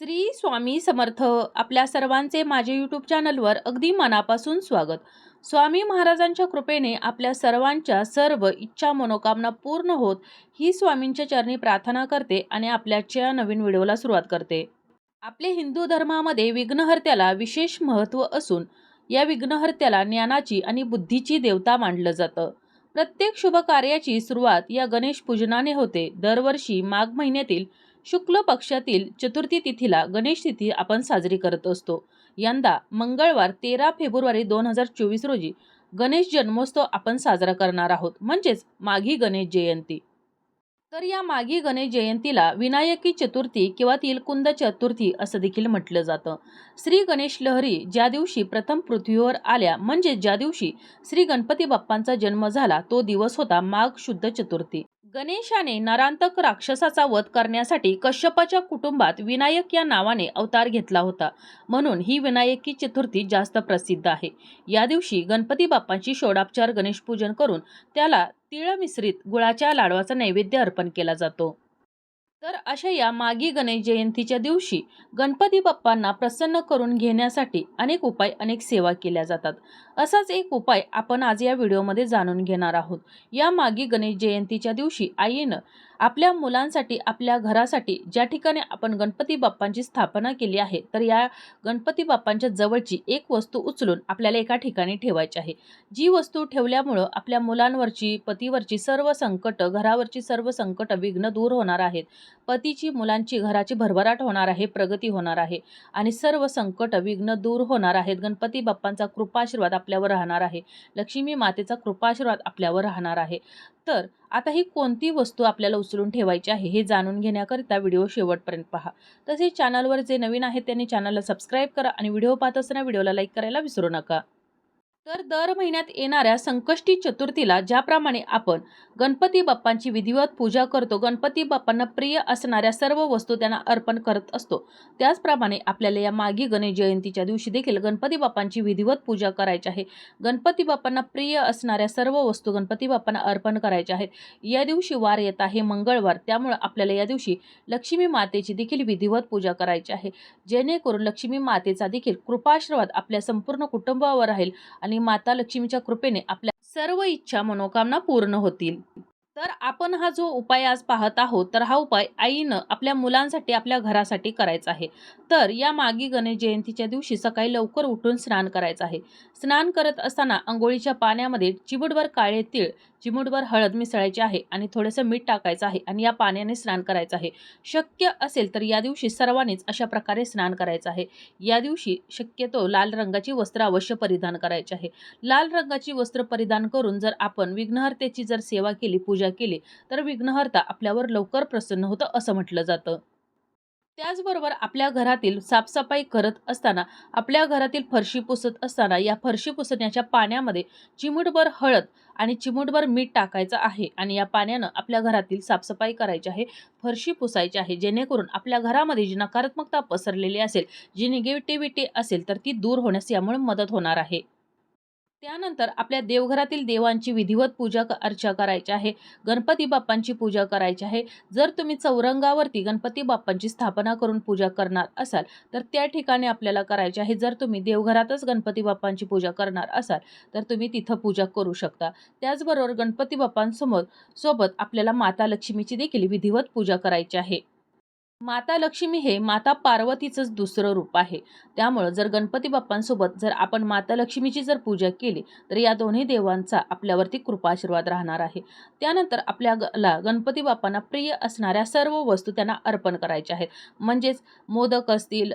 श्री स्वामी समर्थ आपल्या सर्वांचे माझे यूट्यूब चॅनलवर अगदी मनापासून स्वागत. स्वामी महाराजांच्या कृपेने आपल्या सर्वांच्या सर्व इच्छा मनोकामना पूर्ण होत ही स्वामींच्या चरणी प्रार्थना करते आणि आपल्याच्या नवीन व्हिडिओला सुरुवात करते. आपले हिंदू धर्मामध्ये विघ्नहर्त्याला विशेष महत्त्व असून या विघ्नहर्त्याला ज्ञानाची आणि बुद्धीची देवता मानलं जातं. प्रत्येक शुभ कार्याची सुरुवात या गणेश पूजनाने होते. दरवर्षी माघ महिन्यातील शुक्ल पक्षातील चतुर्थी तिथीला गणेश तिथी आपण साजरी करत असतो. यंदा मंगळवार तेरा फेब्रुवारी दोन हजार चोवीस रोजी गणेश जन्मोत्सव आपण साजरा करणार आहोत. म्हणजेच माघी गणेश जयंती. तर या माघी गणेश जयंतीला विनायकी चतुर्थी किंवा तिलकुंद चतुर्थी असं देखील म्हटलं जातं. श्री गणेश लहरी ज्या दिवशी प्रथम पृथ्वीवर आल्या म्हणजे ज्या दिवशी श्री गणपती बाप्पांचा जन्म झाला तो दिवस होता माघ शुद्ध चतुर्थी. गणेशाने नरांतक राक्षसाचा वध करण्यासाठी कश्यपाच्या कुटुंबात विनायक या नावाने अवतार घेतला होता. म्हणून ही विनायकी चतुर्थी जास्त प्रसिद्ध आहे. या दिवशी गणपती बाप्पांची षोडापचार गणेश पूजन करून त्याला तिळ मिश्रित गुळाच्या लाडवाचा नैवेद्य अर्पण केला जातो. तर अशा या मागी गणेश जयंतीच्या दिवशी गणपती बाप्पांना प्रसन्न करून घेण्यासाठी अनेक उपाय अनेक सेवा केल्या जातात. असाच एक उपाय आपण आज या व्हिडिओमध्ये जाणून घेणार आहोत. या मागी गणेश जयंतीच्या दिवशी आईनं आपल्या मुलांसाठी आपल्या घरासाठी ज्या ठिकाणी आपण गणपती बाप्पांची स्थापना केली आहे तर या गणपती बाप्पांच्या जवळची एक वस्तू उचलून आपल्याला एका ठिकाणी ठेवायची आहे. जी वस्तू ठेवल्यामुळं आपल्या मुलांवरची पतीवरची सर्व संकट घरावरची सर्व संकट विघ्न दूर होणार आहेत. पतीची मुलांची घराची भरभराट होणार आहे प्रगती होणार आहे आणि सर्व संकट विघ्न दूर होणार आहेत. गणपती बाप्पांचा कृपाशीर्वाद आपल्यावर राहणार आहे. लक्ष्मी मातेचा कृपाशीर्वाद आपल्यावर राहणार आहे. तर आता ही कोणती वस्तू आपल्याला उचलून ठेवायची आहे हे जाणून घेण्याकरिता व्हिडिओ शेवटपर्यंत पहा. तसेच चॅनलवर जे नवीन आहेत त्यांनी चॅनलला सबस्क्राईब करा आणि व्हिडिओ पाहत असताना व्हिडिओला लाईक करायला विसरू नका. तर दर महिन्यात येणाऱ्या संकष्टी चतुर्थीला ज्याप्रमाणे आपण गणपती बाप्पांची विधिवत पूजा करतो गणपती बाप्पांना प्रिय असणाऱ्या सर्व वस्तू त्यांना अर्पण करत असतो. त्याचप्रमाणे आपल्याला या मागी गणेश जयंतीच्या दिवशी देखील गणपती बाप्पांची विधिवत पूजा करायची आहे. गणपती बाप्पांना प्रिय असणाऱ्या सर्व वस्तू गणपती बाप्पांना अर्पण करायच्या आहेत. या दिवशी वार येत आहे मंगळवार. त्यामुळं आपल्याला या दिवशी लक्ष्मी मातेची देखील विधिवत पूजा करायची आहे. जेणेकरून लक्ष्मी मातेचा देखील कृपाशीर्वाद आपल्या संपूर्ण कुटुंबावर राहील आणि माता लक्ष्मीच्या कृपेने आपल्या सर्व इच्छा मनोकामना पूर्ण होतील. तर आपण हा जो उपाय आज पाहत आहोत तर हा उपाय आईनं आपल्या मुलांसाठी आपल्या घरासाठी करायचा आहे. तर या मागी गणेश जयंतीच्या दिवशी सकाळी लवकर उठून स्नान करायचं आहे. स्नान करत असताना आंघोळीच्या पाण्यामध्ये चिबुडभर काळे तीळ चिमुटभर हळद मिसळायची आहे आणि थोडंसं मीठ टाकायचं आहे आणि या पाण्याने स्नान करायचं आहे. शक्य असेल तर या दिवशी सर्वांनीच अशा प्रकारे स्नान करायचं आहे. या दिवशी शक्यतो लाल रंगाची वस्त्र अवश्य परिधान करायची आहे. लाल रंगाची वस्त्र परिधान करून जर आपण विघ्नहर्तेची जर सेवा केली पूजा केली तर विघ्नहर्ता आपल्यावर लवकर प्रसन्न होतं असं म्हटलं जातं. त्याचबरोबर आपल्या घरातील साफसफाई करत असताना आपल्या घरातील फरशी पुसत असताना या फरशी पुसण्याच्या पाण्यामध्ये चिमूटभर हळद आणि चिमूटभर मीठ टाकायचं आहे आणि या पाण्यानं आपल्या घरातील साफसफाई करायची आहे फरशी पुसायची आहे जेणेकरून आपल्या घरामध्ये जी नकारात्मकता पसरलेली असेल जी निगेटिव्हिटी असेल तर ती दूर होण्यास यामुळे मदत होणार आहे. त्यानंतर आपल्या देवघरातील देवांची विधिवत पूजा अर्चा करायची आहे. गणपती बाप्पांची पूजा करायची आहे. जर तुम्ही चौरंगावरती गणपती बाप्पांची स्थापना करून पूजा करणार असाल तर त्या ठिकाणी आपल्याला करायची आहे. जर तुम्ही देवघरातच गणपती बाप्पांची पूजा करणार असाल तर तुम्ही तिथं पूजा करू शकता. त्याचबरोबर गणपती बाप्पांसमोर सोबत आपल्याला माता लक्ष्मीची देखील विधिवत पूजा करायची आहे. माता लक्ष्मी हे माता पार्वतीचंच दुसरं रूप आहे. त्यामुळं जर गणपती बाप्पांसोबत जर आपण माता लक्ष्मीची जर पूजा केली तर या दोन्ही देवांचा आपल्यावरती कृपाशीर्वाद राहणार आहे. त्यानंतर आपल्याला गणपती बाप्पांना प्रिय असणाऱ्या सर्व वस्तू त्यांना अर्पण करायच्या आहेत. म्हणजेच मोदक असतील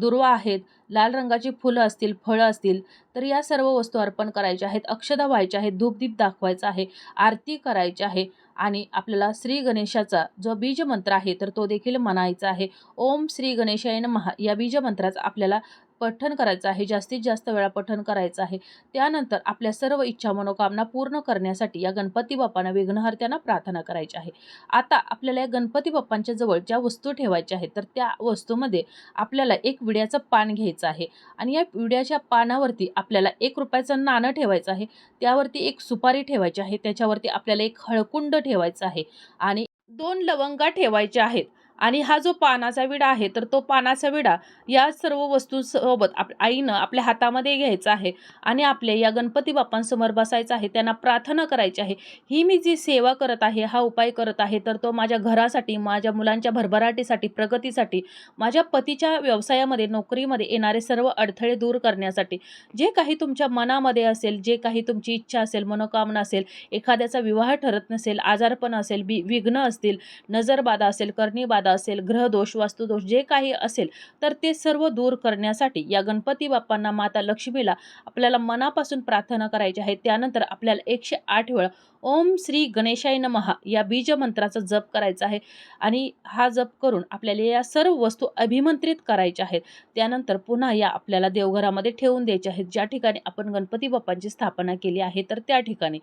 दुर्वा आहेत लाल रंगाची फुलं असतील फळं असतील तर या सर्व वस्तू अर्पण करायच्या आहेत अक्षदा व्हायच्या आहेत धूपदीप दाखवायचा आहे आरती करायची आहे आणि आपल्याला श्री गणेशाचा जो बीज मंत्र आहे तर तो देखील म्हणायचा आहे. ओम श्री गणेशाय महा या बीजमंत्राचा आपल्याला पठन करायचं आहे जास्तीत जास्त वेळा पठण करायचं आहे. त्यानंतर आपल्या सर्व इच्छा मनोकामना पूर्ण करण्यासाठी या गणपती बाप्पांना विघ्नहर्त्यांना प्रार्थना करायची आहे. आता आपल्याला या गणपती बाप्पांच्या जवळ ज्या वस्तू ठेवायच्या आहेत तर त्या वस्तूमध्ये आपल्याला एक विड्याचं पान घ्यायचं आहे आणि या विड्याच्या पानावरती आपल्याला एक रुपयाचं नाणं ठेवायचं आहे. त्यावरती एक सुपारी ठेवायची आहे त्याच्यावरती आपल्याला एक हळकुंड ठेवायचं आहे आणि दोन लवंगा ठेवायच्या आहेत. आणि हा जो पानाचा विडा आहे तर तो पानाचा विडा या सर्व वस्तूंसोबत आप आईनं आपल्या हातामध्ये घ्यायचा आहे आणि आपल्या या गणपती बाप्पांसमोर बसायचं आहे त्यांना प्रार्थना करायची आहे ही मी जी सेवा करत आहे हा उपाय करत आहे तर तो माझ्या घरासाठी माझ्या मुलांच्या भरभराटीसाठी प्रगतीसाठी माझ्या पतीच्या व्यवसायामध्ये नोकरीमध्ये येणारे सर्व अडथळे दूर करण्यासाठी जे काही तुमच्या मनामध्ये असेल जे काही तुमची इच्छा असेल मनोकामना असेल एखाद्याचा विवाह ठरत नसेल आजारपण असेल बी विघ्न असतील नजरबाधा असेल करणीबाधा असेल ग्रहदोष वास्तुदोष जे काही असेल तर ते सर्व दूर करण्यासाठी या गणपती बाप्पांना माता लक्ष्मीला आपल्याला मनापासून प्रार्थना करायची आहे. त्यानंतर आपल्याला एकशे आठ वेळा ओम श्री गणेशाय नमहा या बीज मंत्राचा जप करायचा आहे. आणि हा जप करून आपल्याला या सर्व वस्तू अभिमंत्रित करायच्या आहेत. त्यानंतर पुन्हा या आपल्याला देवघरामध्ये ठेवून द्यायच्या आहेत. ज्या ठिकाणी आपण गणपती बाप्पांची स्थापना केली आहे तर त्या ठिकाणी.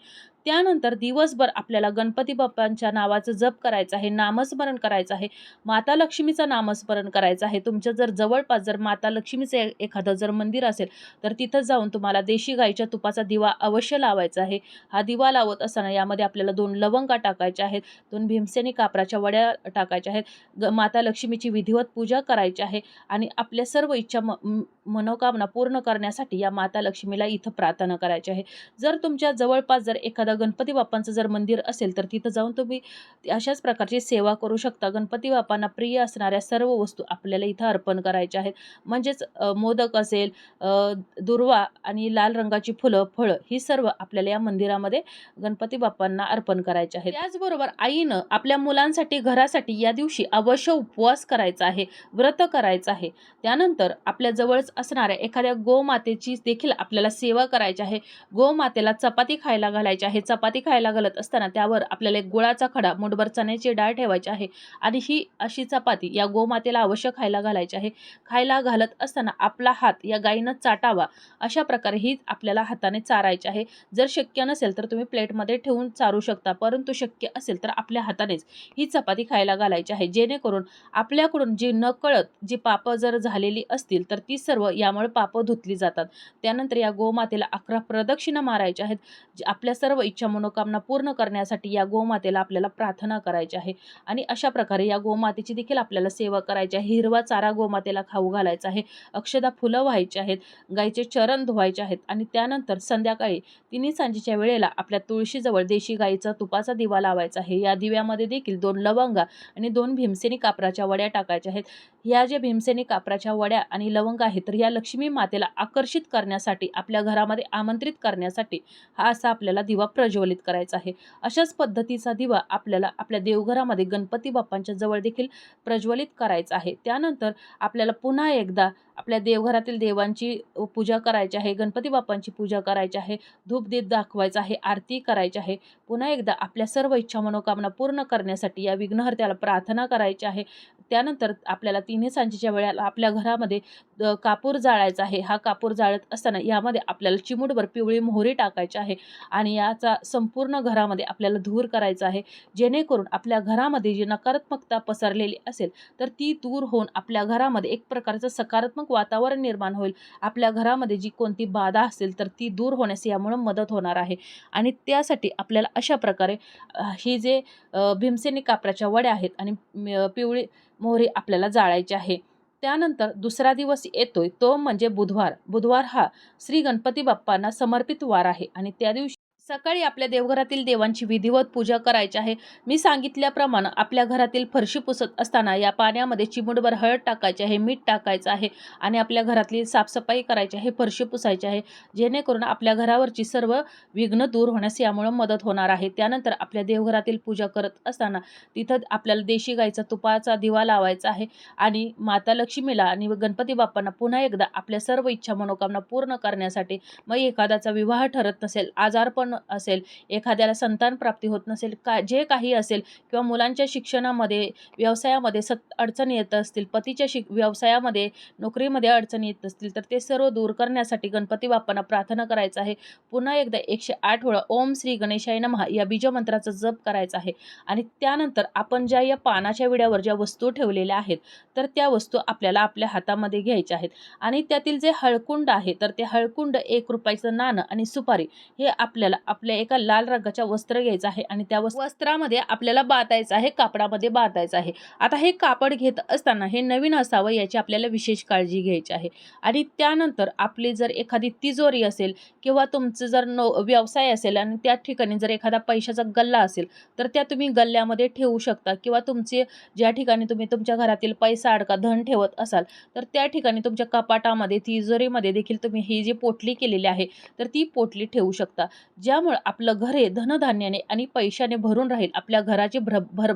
त्यानंतर दिवसभर आपल्याला गणपती बाप्पांच्या नावाचं जप करायचं आहे नामस्मरण करायचं आहे. माता लक्ष्मीचं नामस्मरण करायचं आहे. तुमच्या जर जवळपास जर माता लक्ष्मीचं एखादं जर मंदिर असेल तर तिथं जाऊन तुम्हाला देशी गाईच्या तुपाचा दिवा अवश्य लावायचा आहे. हा दिवा लावत असताना यामध्ये आपल्याला दोन लवंगा टाकायच्या आहेत दोन भीमसेनी कापराच्या वड्या टाकायच्या आहेत ग माता लक्ष्मीची विधिवत पूजा करायची आहे आणि आपल्या सर्व इच्छा म मनोकामना पूर्ण करण्यासाठी या माता लक्ष्मीला इथं प्रार्थना करायची आहे. जर तुमच्या जवळपास जर एखादा गणपती बाप्पांचं जर मंदिर असेल तर तिथं जाऊन तुम्ही अशाच प्रकारची सेवा करू शकता. गणपती बाप्पांना प्रिय असणाऱ्या सर्व वस्तू आपल्याला इथं अर्पण करायच्या आहेत. म्हणजेच मोदक असेल दुर्वा आणि लाल रंगाची फुलं फळं ही सर्व आपल्याला या मंदिरामध्ये गणपती बाप्पांना अर्पण करायचे आहेत. त्याचबरोबर आईनं आपल्या मुलांसाठी घरासाठी या दिवशी अवश्य उपवास करायचा आहे व्रत करायचं आहे. त्यानंतर आपल्या जवळच असणाऱ्या एखाद्या गोमातेची देखील आपल्याला सेवा करायची आहे. गोमातेला चपाती खायला घालायची आहे. चपाती खायला घालत असताना त्यावर आपल्याला एक गुळाचा खडा मुठभर चण्याची डाळ ठेवायची आहे. आणि ही अशी चपाती या गोमातेला अवश्य खायला घालायची आहे. खायला घालत असताना आपला हात या गायीनं चाटावा अशा प्रकारे ही आपल्याला हाताने चारायची आहे. जर शक्य नसेल तर तुम्ही प्लेटमध्ये ठेवून चारू शकता परंतु शक्य असेल तर आपल्या हातानेच ही चपाती खायला घालायची आहे. जेणेकरून आपल्याकडून जी नकळत जी पापं जर झालेली असतील तर ती सर्व यामुळे पापं धुतली जातात. त्यानंतर या गोमातेला अकरा प्रदक्षिणा मारायच्या आहेत. जे आपल्या सर्व इच्छा मनोकामना पूर्ण करण्यासाठी या गोमातेला आपल्याला प्रार्थना करायची आहे. आणि अशा प्रकारे या गोमा गोमातेची देखील आपल्याला सेवा करायची आहे. हिरवा चारा गोमातेला खाऊ घालायचा आहे. अक्षदा फुलं व्हायची आहेत. गाईचे चरण धुवायचे आहेत. आणि त्यानंतर संध्याकाळी तिन्ही सांजेच्या वेळेला आपल्या तुळशीजवळ देशी गाईचा तुपाचा दिवा लावायचा आहे. या दिव्यामध्ये देखील दोन लवंगा आणि दोन भीमसेनी कापराच्या वड्या टाकायच्या आहेत. ह्या ज्या भीमसेनी कापराच्या वड्या आणि लवंग आहेत तर या लक्ष्मी मातेला आकर्षित करण्यासाठी आपल्या घरामध्ये आमंत्रित करण्यासाठी हा असा आपल्याला दिवा प्रज्वलित करायचा आहे. अशाच पद्धतीचा दिवा आपल्याला आपल्या देवघरामध्ये गणपती बाप्पांच्या जवळ देखील देखील प्रज्वलित करायचं आहे. त्यानंतर आपल्याला पुन्हा एकदा आपल्या देवघरातील देवांची पूजा करायची आहे गणपती बाप्पांची पूजा करायची आहे धूपदीप दाखवायचा आहे आरती करायची आहे. पुन्हा एकदा आपल्या सर्व इच्छा मनोकामना पूर्ण करण्यासाठी या विघ्नहर्त्याला प्रार्थना करायची आहे. त्यानंतर आपल्याला तिन्ही सांजेच्या वेळेला आपल्या घरामध्ये कापूर जाळायचा आहे. हा कापूर जाळत असताना यामध्ये आपल्याला चिमूटभर पिवळी मोहरी टाकायची आहे आणि याचा संपूर्ण घरामध्ये आपल्याला धूर करायचा आहे. जेणेकरून आपल्या घरामध्ये जी नकारात्मकता पसरलेली असेल तर ती दूर होऊन आपल्या घरामध्ये एक प्रकारचं सकारात्मक वातावरण निर्माण होईल. आपल्या घरामध्ये जी कोणती बाधा असेल तर ती दूर होण्यास यामुळं मदत होणार आहे. आणि त्यासाठी आपल्याला अशा प्रकारे ही जे भीमसेनी कापराच्या वड्या आहेत आणि पिवळी मोहरी आपल्याला जाळायची आहे. त्यानंतर दुसरा दिवस येतोय. तो म्हणजे बुधवार. बुधवार हा श्री गणपती बाप्पांना समर्पित वार आहे आणि त्या दिवशी सकाळी आपल्या देवघरातील देवांची विधिवत पूजा करायची आहे. मी सांगितल्याप्रमाणे आपल्या घरातील फरशी पुसत असताना या पाण्यामध्ये चिमुटभर हळद टाकायची आहे मीठ टाकायचं आहे आणि आपल्या घरातली साफसफाई करायची आहे फरशी पुसायची आहे. जेणेकरून आपल्या घरावरची सर्व विघ्न दूर होण्यास यामुळं मदत होणार आहे. त्यानंतर आपल्या देवघरातील पूजा करत असताना तिथं आपल्याला देशी गाईचा तुपाचा दिवा लावायचा आहे आणि माता लक्ष्मीला आणि गणपती बाप्पांना पुन्हा एकदा आपल्या सर्व इच्छा मनोकामना पूर्ण करण्यासाठी मग एखाद्याचा विवाह ठरत नसेल आजारपण असेल एखाद्याला संतान प्राप्ती होत नसेल का जे काही असेल किंवा मुलांच्या शिक्षणामध्ये व्यवसायामध्ये सत अडचणी येत असतील पतीच्या शिक व्यवसायामध्ये नोकरीमध्ये अडचणी येत असतील तर ते सर्व दूर करण्यासाठी गणपती बाप्पांना प्रार्थना करायचं आहे. पुन्हा एकदा एकशे आठ वेळा ओम श्री गणेशाय नमः या बीजमंत्राचा जप करायचा आहे. आणि त्यानंतर आपण ज्या या पानाच्या विड्यावर ज्या वस्तू ठेवलेल्या आहेत तर त्या वस्तू आपल्याला आपल्या हातामध्ये घ्यायच्या आहेत. आणि त्यातील जे हळकुंड आहे तर ते हळकुंड एक रुपयाचं नाणं आणि सुपारी हे आपल्याला आपल्या एका लाल रंगाच्या वस्त्र घ्यायचं आहे आणि त्या वस्त्रामध्ये आपल्याला बांधायचं आहे कापडामध्ये बातायचं आहे. आता हे कापड घेत असताना हे नवीन असावं याची आपल्याला विशेष काळजी घ्यायची आहे. आणि त्यानंतर आपली जर एखादी तिजोरी असेल किंवा तुमचं जर नो व्यवसाय असेल आणि त्या ठिकाणी जर एखादा पैशाचा गल्ला असेल तर त्या तुम्ही गल्ल्यामध्ये ठेवू शकता किंवा तुमचे ज्या ठिकाणी तुम्ही तुमच्या घरातील पैसा अडका धन ठेवत असाल तर त्या ठिकाणी तुमच्या कपाटामध्ये तिजोरीमध्ये देखील तुम्ही ही जी पोटली केलेली आहे तर ती पोटली ठेवू शकता. ज्या त्यामुळे आपलं घरे धनधान्याने आणि पैशाने भरून राहील आपल्या घराची भर भर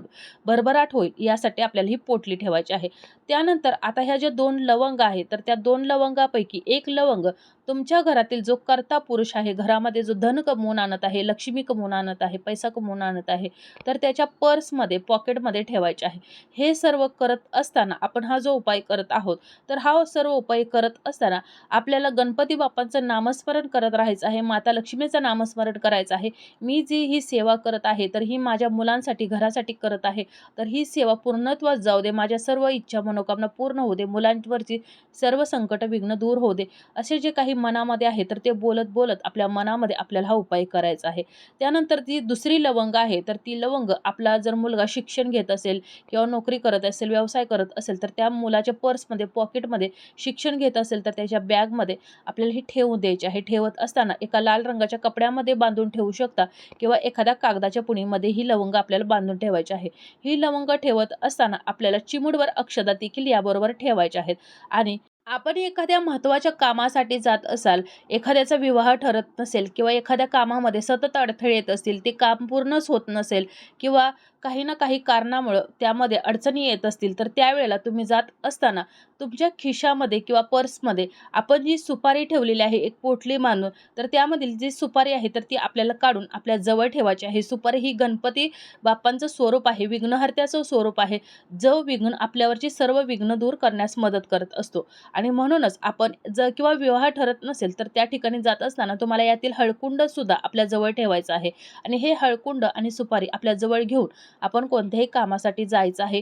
भरभराट होईल यासाठी आपल्याला ही पोटली ठेवायची आहे. त्यानंतर आता ह्या ज्या दोन लवंग आहेत तर त्या दोन लवंगापैकी एक लवंग तुमच्या घरातील जो कर्ता पुरुष आहे घरामध्ये जो धन कमवून आणत आहे लक्ष्मी कमवून आणत आहे पैसा कमवून आणत आहे तर त्याच्या पर्समध्ये पॉकेटमध्ये ठेवायचे आहे. हे सर्व करत असताना आपण हा जो उपाय करत आहोत तर हा सर्व उपाय करत असताना आपल्याला गणपती बाप्पांचं नामस्मरण करत राहायचं आहे माता लक्ष्मीचं नामस्मरण करायचं आहे. मी जी ही सेवा करत आहे तर ही माझ्या मुलांसाठी घरासाठी करत आहे तर ही सेवा पूर्णत्वास जाऊ दे माझ्या सर्व इच्छा मनोकामना पूर्ण होऊ दे मुलांवरची सर्व संकट विघ्न दूर होऊ दे असे जे काही मनामध्ये आहे तर ते बोलत बोलत आपल्या मनामध्ये आपल्याला हा उपाय करायचा आहे. त्यानंतर ती दुसरी लवंग आहे तर ती लवंग आपला जर मुलगा शिक्षण घेत असेल किंवा नोकरी करत असेल व्यवसाय करत असेल तर त्या मुलाच्या पर्समध्ये पॉकेटमध्ये शिक्षण घेत असेल तर त्याच्या बॅगमध्ये आपल्याला ही ठेवून द्यायची आहे. ठेवत असताना एका लाल रंगाच्या कपड्यामध्ये बांधून ठेवू शकता किंवा एखाद्या कागदाच्या पुणीमध्ये ही लवंग आपल्याला बांधून ठेवायची आहे. ही लवंग ठेवत असताना आपल्याला चिमुडवर अक्षदा देखील याबरोबर ठेवायच्या आहेत. आणि आपण एखाद्या महत्त्वाच्या कामासाठी जात असाल एखाद्याचा विवाह ठरत नसेल किंवा एखाद्या कामामध्ये सतत अडथळे येत असतील ते काम पूर्णच होत नसेल किंवा काही ना काही कारणामुळं त्यामध्ये अडचणी येत असतील तर त्यावेळेला तुम्ही जात असताना तुमच्या खिशामध्ये किंवा पर्समध्ये आपण जी सुपारी ठेवलेली आहे एक पोटली मानून तर त्यामधील जी सुपारी आहे तर ती आपल्याला काढून आपल्या जवळ ठेवायची आहे. सुपारी ही गणपती बाप्पांचं स्वरूप आहे विघ्नहर्त्याचं स्वरूप आहे जो विघ्न आपल्यावरची सर्व विघ्न दूर करण्यास मदत करत असतो. आणि म्हणूनच आपण जर किंवा विवाह ठरत नसेल तर त्या ठिकाणी जात असताना तुम्हाला यातील हळकुंड सुद्धा आपल्या जवळ ठेवायचं आहे. आणि हे हळकुंड आणि सुपारी आपल्या जवळ घेऊन आपण कोणत्याही कामासाठी जायचं आहे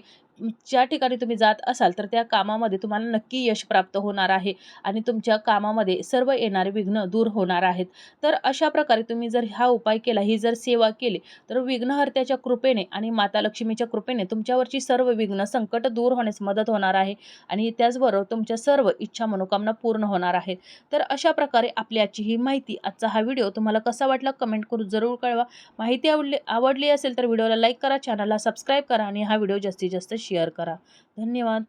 ज्या ठिकाणी तुम्ही जात असाल तर त्या कामामध्ये तुम्हाला नक्की यश प्राप्त होणार आहे आणि तुमच्या कामामध्ये सर्व येणारे विघ्न दूर होणार आहेत. तर अशा प्रकारे तुम्ही जर हा उपाय केला ही जर सेवा केली तर विघ्नहर्त्याच्या कृपेने आणि माता लक्ष्मीच्या कृपेने तुमच्यावरची सर्व विघ्न संकट दूर होण्यास मदत होणार आहे आणि त्याचबरोबर तुमच्या सर्व इच्छा मनोकामना पूर्ण होणार आहेत तर अशा प्रकारे आपली आजची ही माहिती आजचा हा व्हिडिओ तुम्हाला कसा वाटला कमेंट करून जरूर कळवा. माहिती आवडली आवडली असेल तर व्हिडिओला लाईक करा चॅनलला सबस्क्राईब करा आणि हा व्हिडिओ जास्तीत जास्त शेअर करा. धन्यवाद.